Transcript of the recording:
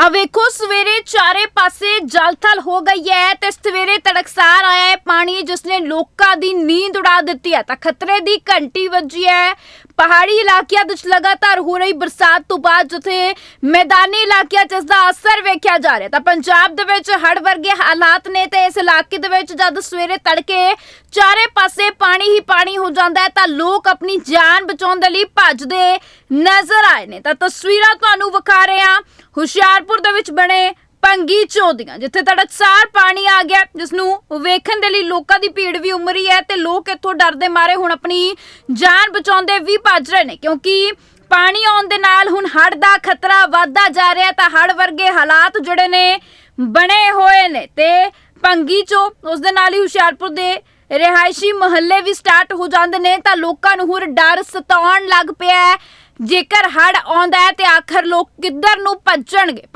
ਆ ਵੇਖੋ, ਸਵੇਰੇ ਚਾਰੇ ਪਾਸੇ ਜਲਥਲ ਹੋ ਗਈ ਹੈ ਤੇ ਸਵੇਰੇ ਤੜਕਸਾਰ ਆਇਆ ਹੈ ਪਾਣੀ ਜਿਸ ਨੇ ਲੋਕਾਂ ਦੀ ਨੀਂਦ ਉਡਾ ਦਿੱਤੀ ਹੈ। ਤਾਂ ਖਤਰੇ ਦੀ ਘੰਟੀ ਵੱਜੀ ਹੈ। ਪਹਾੜੀ ਇਲਾਕਿਆਂ ਵਿੱਚ ਲਗਾਤਾਰ ਹੋ ਰਹੀ ਬਰਸਾਤ ਤੋਂ ਬਾਅਦ ਜਿੱਥੇ ਮੈਦਾਨੀ ਇਲਾਕਿਆਂ 'ਚ ਇਸ ਦਾ ਅਸਰ ਵੇਖਿਆ ਜਾ ਰਿਹਾ ਤਾਂ ਪੰਜਾਬ ਦੇ ਵਿੱਚ ਹੜ੍ਹ ਵਰਗੇ ਹਾਲਾਤ ਨੇ ਤੇ ਇਸ ਇਲਾਕੇ ਦੇ ਵਿੱਚ ਜਦ ਸਵੇਰੇ ਤੜਕੇ ਚਾਰੇ ਪਾਸੇ ਪਾਣੀ ਹੀ ਪਾਣੀ ਹੋ ਜਾਂਦਾ ਹੈ, ਤਾਂ ਲੋਕ ਆਪਣੀ ਜਾਨ ਬਚਾਉਣ ਦੇ ਲਈ ਭੱਜਦੇ ਨਜ਼ਰ ਆਏ ਨੇ। ਤਾਂ ਤਸਵੀਰਾਂ ਤੁਹਾਨੂੰ ਵਿਖਾ ਰਹੇ ਹਾਂ। ਹੁਸ਼ਿਆਰਪੁਰ ਦੇ ਵਿੱਚ ਬਣੇ ਪੰਗੀ ਚੋਦੀਆਂ, ਜਿੱਥੇ ਤੜਕਸਾਰ ਪਾਣੀ ਆ ਗਿਆ ਜਿਸ ਨੂੰ ਵੇਖਣ ਦੇ ਲਈ ਲੋਕਾਂ ਦੀ ਭੀੜ ਵੀ ਉਮਰੀ ਹੈ ਤੇ ਲੋਕ ਇੱਥੋਂ ਡਰਦੇ ਮਾਰੇ ਹੁਣ ਆਪਣੀ ਜਾਨ ਬਚਾਉਂਦੇ ਵੀ ਭੱਜ ਰਹੇ ਨੇ, ਕਿਉਂਕਿ ਪਾਣੀ ਆਉਣ ਦੇ ਨਾਲ ਹੁਣ ਹੜ੍ਹ ਦਾ ਖਤਰਾ ਵੱਧਦਾ ਜਾ ਰਿਹਾ ਤਾਂ ਹੜ੍ਹ ਵਰਗੇ ਹਾਲਾਤ ਜਿਹੜੇ ਨੇ ਬਣੇ ਹੋਏ ਨੇ ਤੇ ਭੰਗੀ ਚੋ ਉਸ ਦੇ ਨਾਲ ਹੀ ਹੁਸ਼ਿਆਰਪੁਰ ਦੇ ਰਿਹਾਇਸ਼ੀ ਮੁਹੱਲੇ ਵੀ ਸਟਾਰਟ ਹੋ ਜਾਂਦੇ ਨੇ ਤਾਂ ਲੋਕਾਂ ਨੂੰ ਹੁਣ ਡਰ ਸਤਾਉਣ ਲੱਗ ਪਿਆ ਹੈ, ਜੇਕਰ ਹੜ੍ਹ ਆਉਂਦਾ ਹੈ ਤੇ ਆਖਰ ਲੋਕ ਕਿੱਧਰ ਨੂੰ ਭੱਜਣਗੇ?